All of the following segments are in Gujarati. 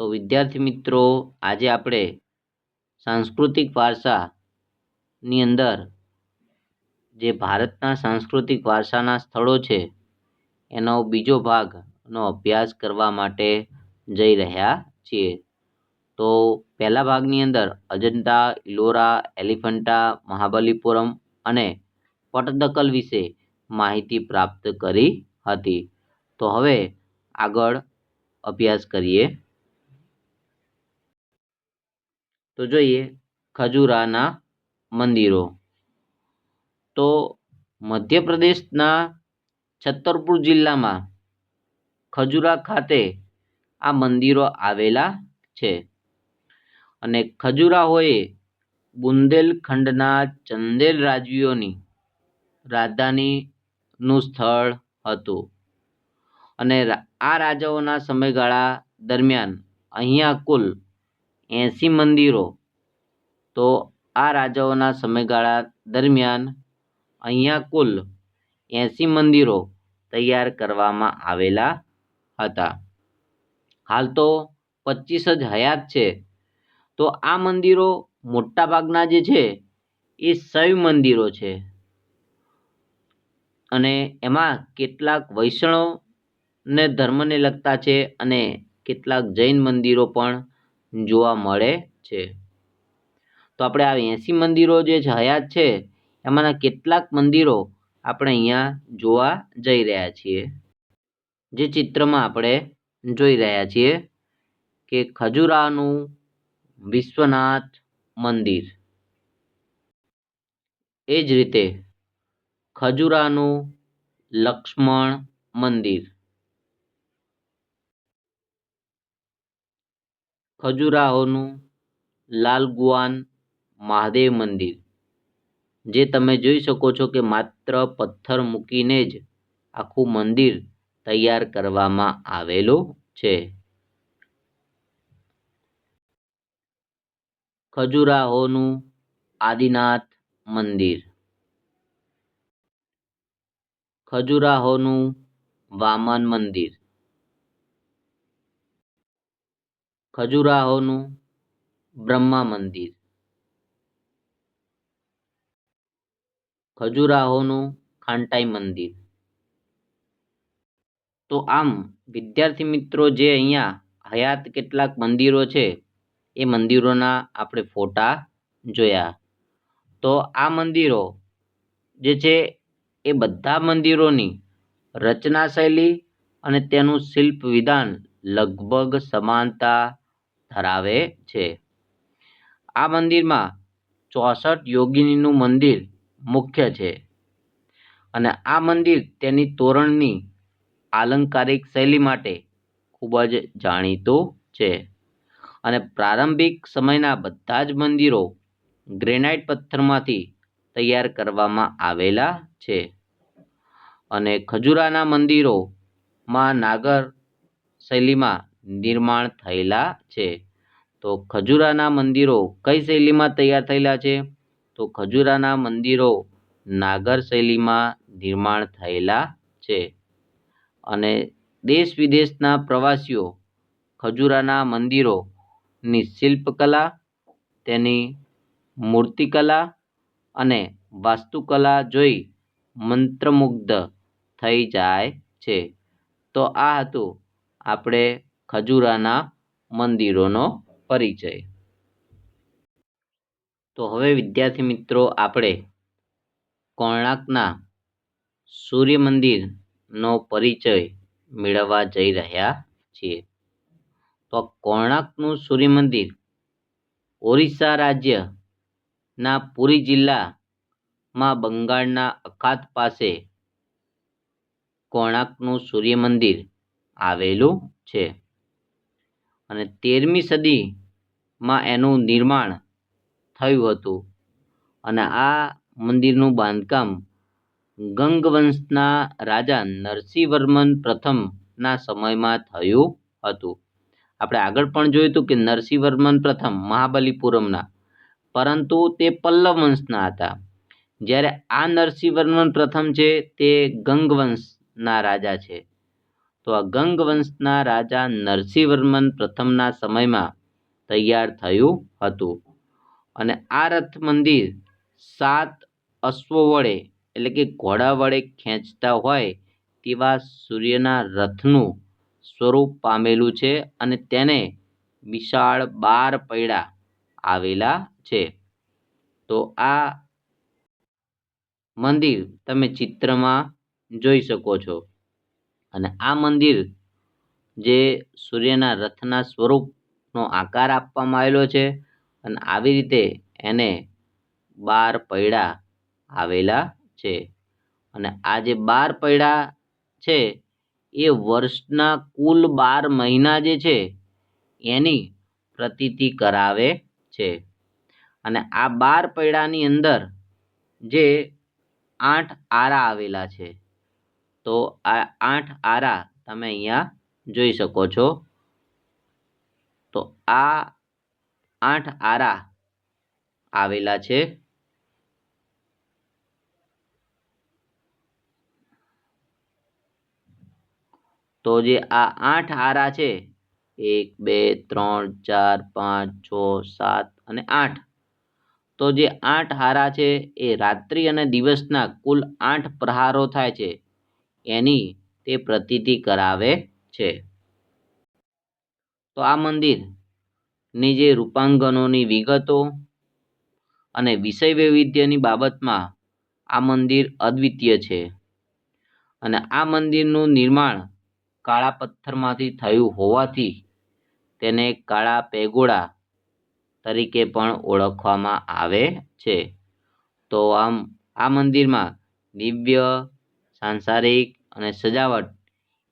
તો વિદ્યાર્થી મિત્રો, આજે આપણે સાંસ્કૃતિક વારસાની અંદર જે ભારતના સાંસ્કૃતિક વારસાના સ્થળો છે, એનો બીજો ભાગનો અભ્યાસ કરવા માટે જઈ રહ્યા છીએ. તો પહેલા ભાગની અંદર અજંતા, ઇલોરા, એલિફન્ટા, મહાબલીપુરમ અને પટદકલ વિશે માહિતી પ્રાપ્ત કરી હતી. તો હવે આગળ અભ્યાસ કરીએ. તો જોઈએ ખજૂરાના મંદિરો. તો મધ્યપ્રદેશના છતરપુર જિલ્લામાં ખજુરા ખાતે આ મંદિરો આવેલા છે. અને ખજુરાહોએ બુંદેલખંડના ચંદેલ રાજવીઓની રાજધાનીનું સ્થળ હતું. અને આ રાજાઓના સમયગાળા દરમિયાન અહીંયા કુલ એંસી મંદિરો. તો આ રાજાઓના સમયગાળા દરમિયાન અહીંયા કુલ એંસી મંદિરો તૈયાર કરવામાં આવેલા હતા. હાલ તો પચીસ જ હયાત છે. તો આ મંદિરો મોટાભાગના જે છે એ શૈવ મંદિરો છે. અને એમાં કેટલાક વૈષ્ણવને ધર્મને લગતા છે અને કેટલાક જૈન મંદિરો પણ જોવા મળે છે. તો આપણે આ એંસી મંદિરો જે હયાત છે, એમાંના કેટલાક મંદિરો આપણે અહીંયા જોવા જઈ રહ્યા છીએ. જે ચિત્રમાં આપણે જોઈ રહ્યા છીએ કે ખજુરાનું વિશ્વનાથ મંદિર. એ જ રીતે ખજુરાનું લક્ષ્મણ મંદિર. ખજુરાહોનું લાલગુઆન મહાદેવ મંદિર, જે તમે જોઈ શકો છો કે માત્ર પથ્થર મૂકીને જ આખું મંદિર તૈયાર કરવામાં આવેલું છે. ખજુરાહોનું આદિનાથ મંદિર, ખજુરાહોનું વામન મંદિર ખજુરાહોનું બ્રહ્મા મંદિર ખજુરાહોનું ખાંટાઈ મંદિર તો આમ, વિદ્યાર્થી મિત્રો, જે અહીંયા હયાત કેટલાક મંદિરો છે, એ મંદિરોના આપણે ફોટા જોયા. તો આ મંદિરો જે છે, એ બધા મંદિરોની રચના શૈલી અને તેનું શિલ્પ વિધાન લગભગ સમાનતા ધરાવે છે. આ મંદિરમાં ચોસઠ યોગિનીનું મંદિર મુખ્ય છે અને આ મંદિર તેની તોરણની આલંકારિક શૈલી માટે ખૂબ જ જાણીતું છે અને પ્રારંભિક સમયના બધા જ મંદિરો ગ્રેનાઇટ પથ્થરમાંથી તૈયાર કરવામાં આવેલા છે અને ખજુરાના મંદિરોમાં નાગર શૈલીમાં નિર્માણ થયેલા છે. તો ખજૂરાના મંદિરો કઈ શૈલીમાં તૈયાર થયેલા છે? તો ખજુરાના મંદિરો નાગર શૈલીમાં નિર્માણ થયેલા છે. અને દેશ વિદેશના પ્રવાસીઓ ખજુરાના મંદિરોની શિલ્પકલા, તેની મૂર્તિકલા અને વાસ્તુકલા જોઈ મંત્રમુગ્ધ થઈ જાય છે. તો આ હતું આપણે ખજુરાના મંદિરોનો પરિચય. તો હવે વિદ્યાર્થી મિત્રો, આપણે કોણાર્કના સૂર્ય મંદિરનો પરિચય મેળવવા જઈ રહ્યા છીએ. તો કોણાર્કનું સૂર્ય મંદિર ઓરિસ્સા રાજ્યના પુરી જિલ્લામાં બંગાળના અખાત પાસે કોણાર્કનું સૂર્ય મંદિર આવેલું છે. અને તેરમી સદીમાં એનું નિર્માણ થયું હતું. અને આ મંદિરનું બાંધકામ ગંગવંશના રાજા નરસિંહવર્મન પ્રથમના સમયમાં થયું હતું. આપણે આગળ પણ જોયું હતું કે નરસિંહવર્મન પ્રથમ મહાબલીપુરમના, પરંતુ તે પલ્લવ વંશના હતા. જ્યારે આ નરસિંહવર્મન પ્રથમ છે તે ગંગવંશના રાજા છે. તો આ ગંગ વંશના રાજા નરસિંહવર્મન પ્રથમના સમયમાં તૈયાર થયું હતું. અને આ રથ મંદિર સાત અશ્વો વડે એટલે કે ઘોડા વડે ખેંચતા હોય તેવા સૂર્યના રથનું સ્વરૂપ પામેલું છે અને તેને વિશાળ બાર પૈડા આવેલા છે. તો આ મંદિર તમે ચિત્રમાં જોઈ શકો છો. અને આ મંદિર જે સૂર્યના રથના સ્વરૂપનો આકાર આપવામાં આવેલો છે અને આવી રીતે એને બાર પૈડા આવેલા છે. અને આ જે બાર પૈડા છે, એ વર્ષના કુલ બાર મહિના જે છે, એની પ્રતીતિ કરાવે છે. અને આ બાર પૈડાની અંદર જે આઠ આરા આવેલા છે. તો આ આઠ આરા તમે અહીંયા જોઈ શકો છો. તો આ આઠ આરા આવેલા છે. તો જે આ આઠ આરા છે, એક, બે, ત્રણ, ચાર, પાંચ, છ, સાત અને આઠ. તો જે આઠ હારા છે એ રાત્રિ અને દિવસના કુલ આઠ પ્રહારો થાય છે. એની તે પ્રતીતિ કરાવે છે. તો આ મંદિરની જે રૂપાંગણોની વિગતો અને વિષય વૈવિધ્યની બાબતમાં આ મંદિર અદ્વિતીય છે અને આ મંદિરનું નિર્માણ કાળા પથ્થરમાંથી થયું હોવાથી તેને કાળા પેગોડા તરીકે પણ ઓળખવામાં આવે છે. તો આમ આ મંદિરમાં દિવ્ય સાંસારિક અને સજાવટ.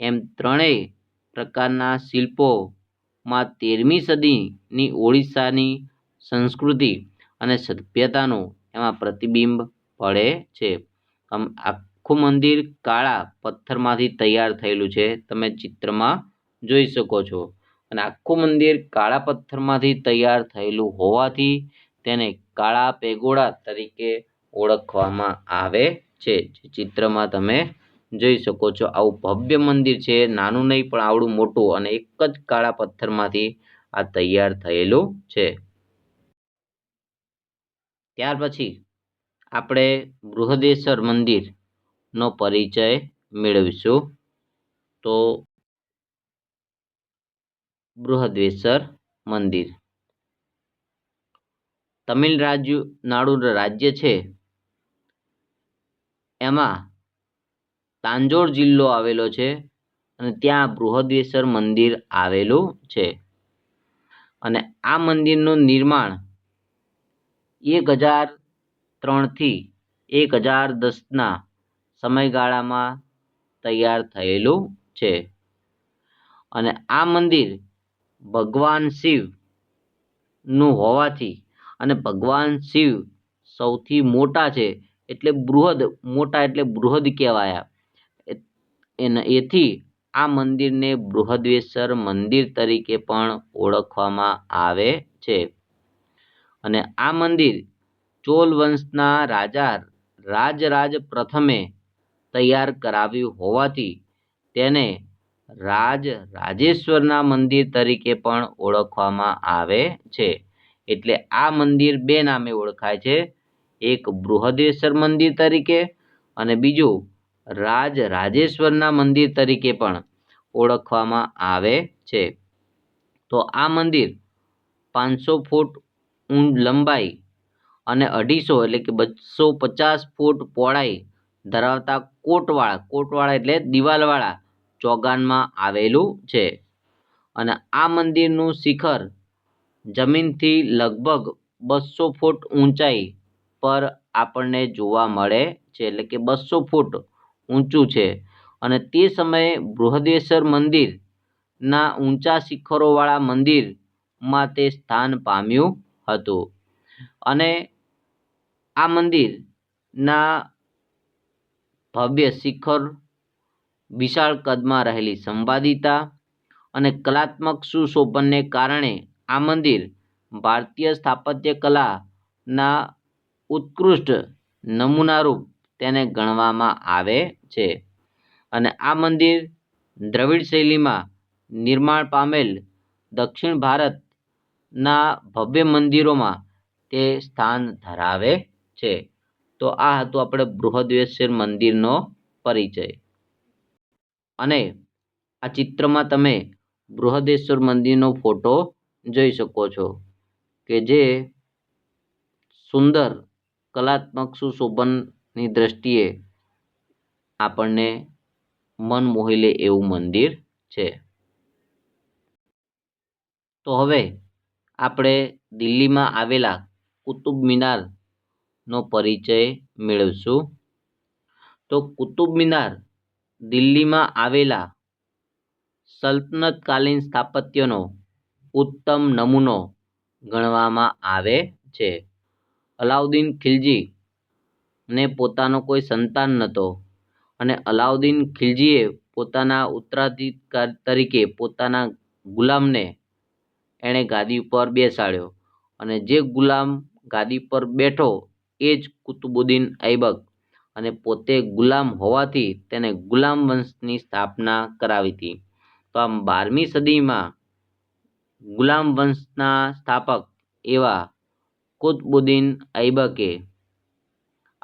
એમ ત્રણેય પ્રકારના શિલ્પોમાં તેરમી સદીની ઓડિશાની સંસ્કૃતિ અને સભ્યતાનું એમાં પ્રતિબિંબ પડે છે. આમ આખું મંદિર કાળા પથ્થરમાંથી તૈયાર થયેલું છે. તમે ચિત્રમાં જોઈ શકો છો. અને આખું મંદિર કાળા પથ્થરમાંથી તૈયાર થયેલું હોવાથી તેને કાળા પેગોડા તરીકે ઓળખવામાં આવે છે ચિત્રમાં તમે જોઈ શકો છો. આવું ભવ્ય મંદિર છે, નાનું નહીં, પણ આવડું મોટું અને એક જ કાળા પથ્થરમાંથી આ તૈયાર થયેલું છે. ત્યાર પછી આપણે બૃહદેશ્વર મંદિરનો પરિચય મેળવીશું. તો બૃહદેશ્વર મંદિર. તમિલ રાજ્ય નાડુ રાજ્ય છે. એમાં તાંજોર જિલ્લો આવેલો છે અને ત્યાં બૃહદેશ્વર મંદિર આવેલું છે. અને આ મંદિરનું નિર્માણ એક હજાર ત્રણથી એક હજાર દસના સમયગાળામાં તૈયાર થયેલું છે. અને આ મંદિર ભગવાન શિવનું હોવાથી અને ભગવાન શિવ સૌથી મોટા છે એટલે બૃહદ, મોટા એટલે બૃહદ કહેવાયા. એને, એથી આ મંદિરને બૃહદેશ્વર મંદિર તરીકે પણ ઓળખવામાં આવે છે. અને આ મંદિર ચોલ વંશના રાજા રાજરાજ પ્રથમે તૈયાર કરાવ્યું હોવાથી તેને રાજ રાજેશ્વરના મંદિર તરીકે પણ ઓળખવામાં આવે છે. એટલે આ મંદિર બે નામે ઓળખાય છે. એક બૃહદેશ્વર મંદિર તરીકે અને બીજું રાજ રાજેશ્વરના મંદિર તરીકે પણ ઓળખવામાં આવે છે. તો આ મંદિર પાંચસો ફૂટ લંબાઈ અને અઢીસો એટલે કે બસો પચાસ ફૂટ પહોળાઈ ધરાવતા કોટવાળા કોટવાળા એટલે દિવાલવાળા ચોગાનમાં આવેલું છે. અને આ મંદિરનું શિખર જમીનથી લગભગ બસો ફૂટ ઊંચાઈ પર આપણને જોવા મળે છે, એટલે કે બસો ફૂટ ઊંચું છે. અને તે સમયે બૃહદેશ્વર મંદિરના ઊંચા શિખરોવાળા મંદિરમાં તે સ્થાન પામ્યું હતું. અને આ મંદિરના ભવ્ય શિખર વિશાળ કદમાં રહેલી સંવાદિતા અને કલાત્મક સુશોભનને કારણે આ મંદિર ભારતીય સ્થાપત્ય કલાના ઉત્કૃષ્ટ નમૂનારૂપ તેને ગણવામાં આવે છે. અને આ મંદિર દ્રવિડ શૈલીમાં નિર્માણ પામેલ દક્ષિણ ભારતના ભવ્ય મંદિરોમાં તે સ્થાન ધરાવે છે. તો આ હતું આપણે બૃહદેશ્વર મંદિરનો પરિચય. અને આ ચિત્રમાં તમે બૃહદેશ્વર મંદિરનો ફોટો જોઈ શકો છો કે જે સુંદર કલાત્મક સુશોભનની દ્રષ્ટિએ આપણને મન મોહી લે એવું મંદિર છે. તો હવે આપણે દિલ્હીમાં આવેલા કુતુબ મિનારનો પરિચય મેળવશું. તો કુતુબ મિનાર દિલ્હીમાં આવેલા સલ્તનતકાલીન સ્થાપત્યનો ઉત્તમ નમૂનો ગણવામાં આવે છે. અલાઉદ્દીન ખિલજી ને પોતાનો કોઈ સંતાન નહોતો અને અલાઉદ્દીન ખિલજીએ પોતાના ઉત્તરાધિકાર તરીકે પોતાના ગુલામને એણે ગાદી ઉપર બેસાડ્યો અને જે ગુલામ ગાદી પર બેઠો એ જ કુતુબુદ્દીન ઐબક અને પોતે ગુલામ હોવાથી તેને ગુલામ વંશની સ્થાપના કરાવી હતી. તો આમ બારમી સદીમાં ગુલામ વંશના સ્થાપક એવા કુતબુદ્દીન ઐબકે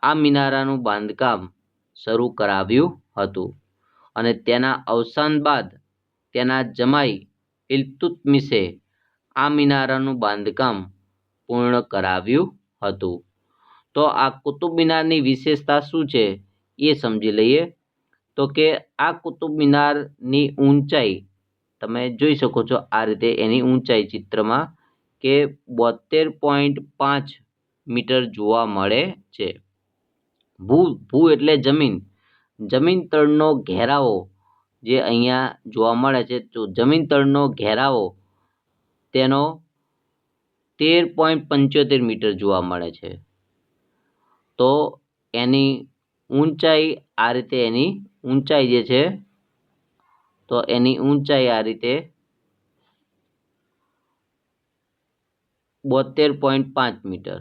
આ મિનારાનું બાંધકામ શરૂ કરાવ્યું હતું અને તેના અવસાન બાદ તેના જમાઈ ઇલ્તુત્મિશે આ મિનારાનું બાંધકામ પૂર્ણ કરાવ્યું હતું. તો આ કુતુબ મિનારની વિશેષતા શું છે એ સમજી લઈએ. તો કે આ કુતુબ મિનારની ઊંચાઈ તમે જોઈ શકો છો આ રીતે એની ઊંચાઈ ચિત્રમાં કે બોતેર પોઈન્ટ પાંચ મીટર જોવા મળે છે. ભૂ ભૂ એટલે જમીન. જમીન તળનો ઘેરાવો જે અહીંયા જોવા મળે છે. તો જમીન તળનો ઘેરાવો તેનો તેર પોઈન્ટ પંચોતેર મીટર જોવા મળે છે. તો એની ઊંચાઈ આ રીતે એની ઊંચાઈ જે છે, તો એની ઊંચાઈ આ રીતે બોતેર પોઈન્ટ પાંચ મીટર.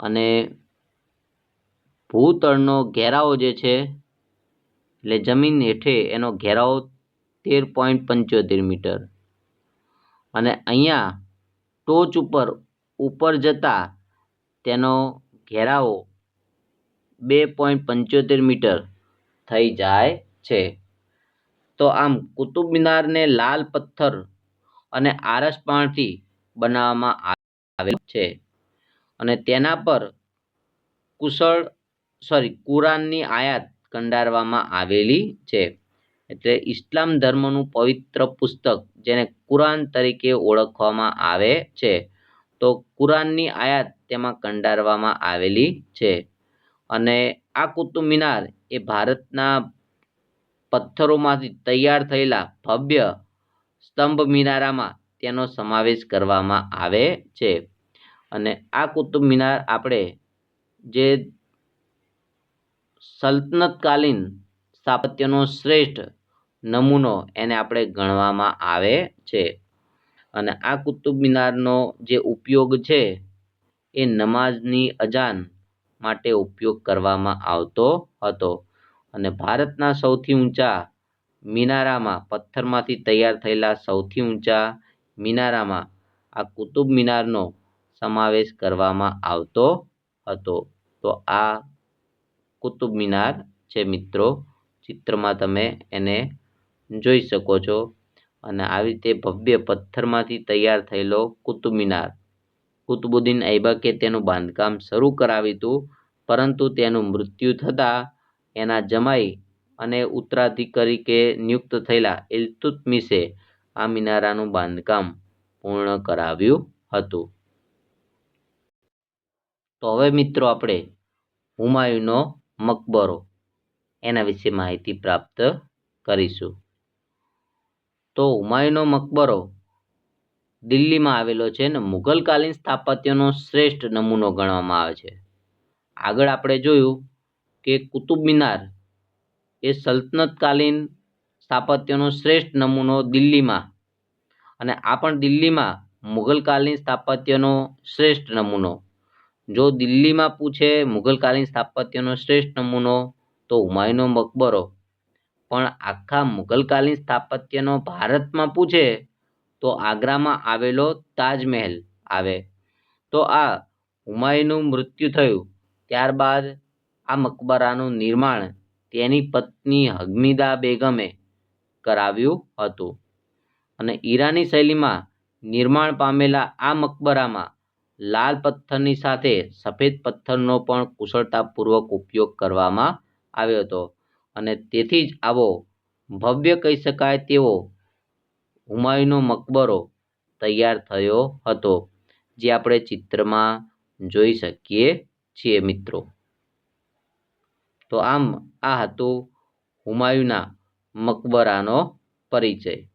અને ભૂતળનો ઘેરાવો જે છે, એટલે જમીન હેઠે એનો ઘેરાવો તેર પોઈન્ટ પંચોતેર મીટર. અને અહીંયા ટોચ ઉપર ઉપર જતા તેનો ઘેરાવો બે પોઈન્ટ પંચોતેર મીટર થઈ જાય છે. તો આમ કુતુબ મિનારને લાલ પથ્થર અને આરસ પાણથી બનાવવામાં આવેલ છે. અને તેના પર કુશળ સોરી કુરાનની આયાત કંડારવામાં આવેલી છે. એટલે ઇસ્લામ ધર્મનું પવિત્ર પુસ્તક, જેને કુરાન તરીકે ઓળખવામાં આવે છે, તો કુરાનની આયાત તેમાં કંડારવામાં આવેલી છે. અને આ કુતુબ મિનાર એ ભારતના પથ્થરોમાંથી તૈયાર થયેલા ભવ્ય સ્તંભ મિનારામાં તેનો સમાવેશ કરવામાં આવે છે. અને આ કુતુબ મિનાર આપણે જે સલ્તનતકાલીન સ્થાપત્યનો શ્રેષ્ઠ નમૂનો એને આપણે ગણવામાં આવે છે. અને આ કુતુબ મિનારનો જે ઉપયોગ છે એ નમાઝની અજાન માટે ઉપયોગ કરવામાં આવતો હતો. અને ભારતના સૌથી ઊંચા મિનારામાં પથ્થરમાંથી તૈયાર થયેલા સૌથી ઊંચા મિનારામાં. આ કુતુબ મિનારનો સમાવેશ કરવામાં આવતો હતો. તો આ કુતુબ મિનાર છે મિત્રો, ચિત્રમાં તમે એને જોઈ શકો છો. અને આવી રીતે ભવ્ય પથ્થરમાંથી તૈયાર થયેલો કુતુબ મિનાર. કુતુબુદ્દીન ઐબકે તેનું બાંધકામ શરૂ કરાવ્યું હતું, પરંતુ તેનું મૃત્યુ થતાં એના જમાઈ અને ઉત્તરાધિકારી કે નિયુક્ત થયેલા ઇલ્તુત્મિશે આ મિનારાનું બાંધકામ પૂર્ણ કરાવ્યું હતું. તો હવે મિત્રો આપણે હુમાયુનો મકબરો એના વિશે માહિતી પ્રાપ્ત કરીશું. તો હુમાયુનો મકબરો દિલ્હીમાં આવેલો છે અને મુઘલકાલીન સ્થાપત્યનો શ્રેષ્ઠ નમૂનો ગણવામાં આવે છે. આગળ આપણે જોયું કે કુતુબ મિનાર એ સલ્તનતકાલીન સ્થાપત્યનો શ્રેષ્ઠ નમૂનો દિલ્હીમાં. અને આ પણ દિલ્હીમાં મુઘલકાલીન સ્થાપત્યનો શ્રેષ્ઠ નમૂનો. જો દિલ્હીમાં પૂછે મુઘલકાલીન સ્થાપત્યનો શ્રેષ્ઠ નમૂનો, તો હુમાયુનો મકબરો. પણ આખા મુઘલકાલીન સ્થાપત્યનો ભારતમાં પૂછે, તો આગ્રામાં આવેલો તાજમહેલ આવે. તો આ હુમાયુનું મૃત્યુ થયું. ત્યારબાદ આ મકબરાનું નિર્માણ તેની પત્ની હગમીદા બેગમે કરાવ્યું હતું. અને ઈરાની શૈલીમાં નિર્માણ પામેલા આ મકબરામાં લાલ પથ્થરની સાથે સફેદ પથ્થરનો પણ કુશળતાપૂર્વક ઉપયોગ કરવામાં આવ્યો હતો. અને તેથી જ આવો ભવ્ય કહી શકાય તેવો હુમાયુનો મકબરો તૈયાર થયો હતો, જે આપણે ચિત્રમાં જોઈ શકીએ છીએ મિત્રો. તો આમ આ હતું હુમાયુના મકબરાનો પરિચય.